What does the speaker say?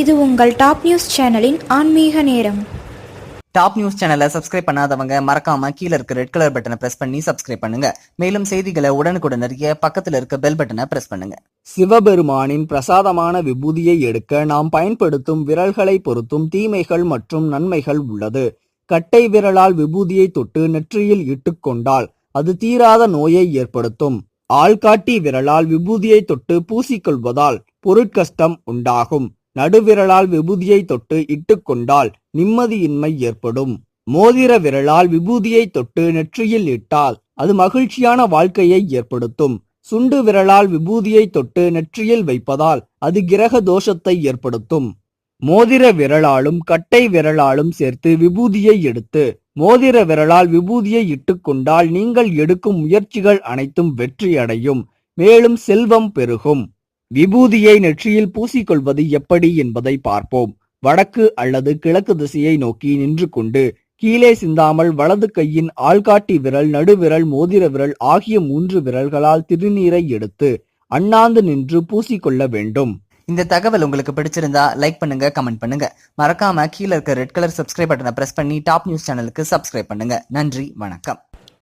இது உங்கள் top news சேனலின் ஆன்மீக நேரம். டாப் நியூஸ் சேனலை சப்ஸ்கிரைப் பண்ணாதவங்க மறக்காம கீழ இருக்க ரெட் கலர் பட்டனை பிரஸ் பண்ணி சப்ஸ்கிரைப் பண்ணுங்க. மேலும் செய்திகளை உடனுக்குடன் அறிய பக்கத்துல இருக்க பெல் பட்டனை பிரஸ் பண்ணுங்க. சிவபெருமானின் பிரசாதமான விபூதியை எடுக்க நாம் பயன்படுத்தும் விரல்களை பொறுத்தும் தீமைகள் மற்றும் நன்மைகள் உள்ளது. கட்டை விரலால் விபூதியை தொட்டு நெற்றியில் இட்டுக்கொண்டால் அது தீராத நோயை ஏற்படுத்தும். ஆள்காட்டி விரலால் விபூதியை தொட்டு பூசிக்கொள்வதால் பொருட்கஷ்டம் உண்டாகும். நடுவிரலால் விபூதியை தொட்டு இட்டுக்கொண்டால் நிம்மதியின்மை ஏற்படும். மோதிர விரலால் விபூதியை தொட்டு நெற்றியில் இட்டால் அது மகிழ்ச்சியான வாழ்க்கையை ஏற்படுத்தும். சுண்டு விரலால் விபூதியை தொட்டு நெற்றியில் வைப்பதால் அது கிரக தோஷத்தை ஏற்படுத்தும். மோதிர விரலாலும் கட்டை விரலாலும் சேர்த்து விபூதியை எடுத்து மோதிர விரலால் விபூதியை இட்டுக்கொண்டால் நீங்கள் எடுக்கும் முயற்சிகள் அனைத்தும் வெற்றியடையும். மேலும் செல்வம் பெருகும். விபூதியை நெற்றியில் பூசிக்கொள்வது எப்படி என்பதை பார்ப்போம். வடக்கு அல்லது கிழக்கு திசையை நோக்கி நின்று கொண்டு கீழே சிந்தாமல் வலது கையின் ஆள்காட்டி விரல் நடுவிரல் மோதிர விரல் ஆகிய மூன்று விரல்களால் திருநீரை எடுத்து அண்ணாந்து நின்று பூசிக்கொள்ள வேண்டும். இந்த தகவல் உங்களுக்கு பிடிச்சிருந்தா லைக் பண்ணுங்க கமெண்ட் பண்ணுங்க. மறக்காம கீழ இருக்க ரெட் கலர் சப்ஸ்கிரைப் பட்டனை பிரஸ் பண்ணி டாப் நியூஸ் சேனலுக்கு சப்ஸ்கிரைப் பண்ணுங்க. நன்றி வணக்கம்.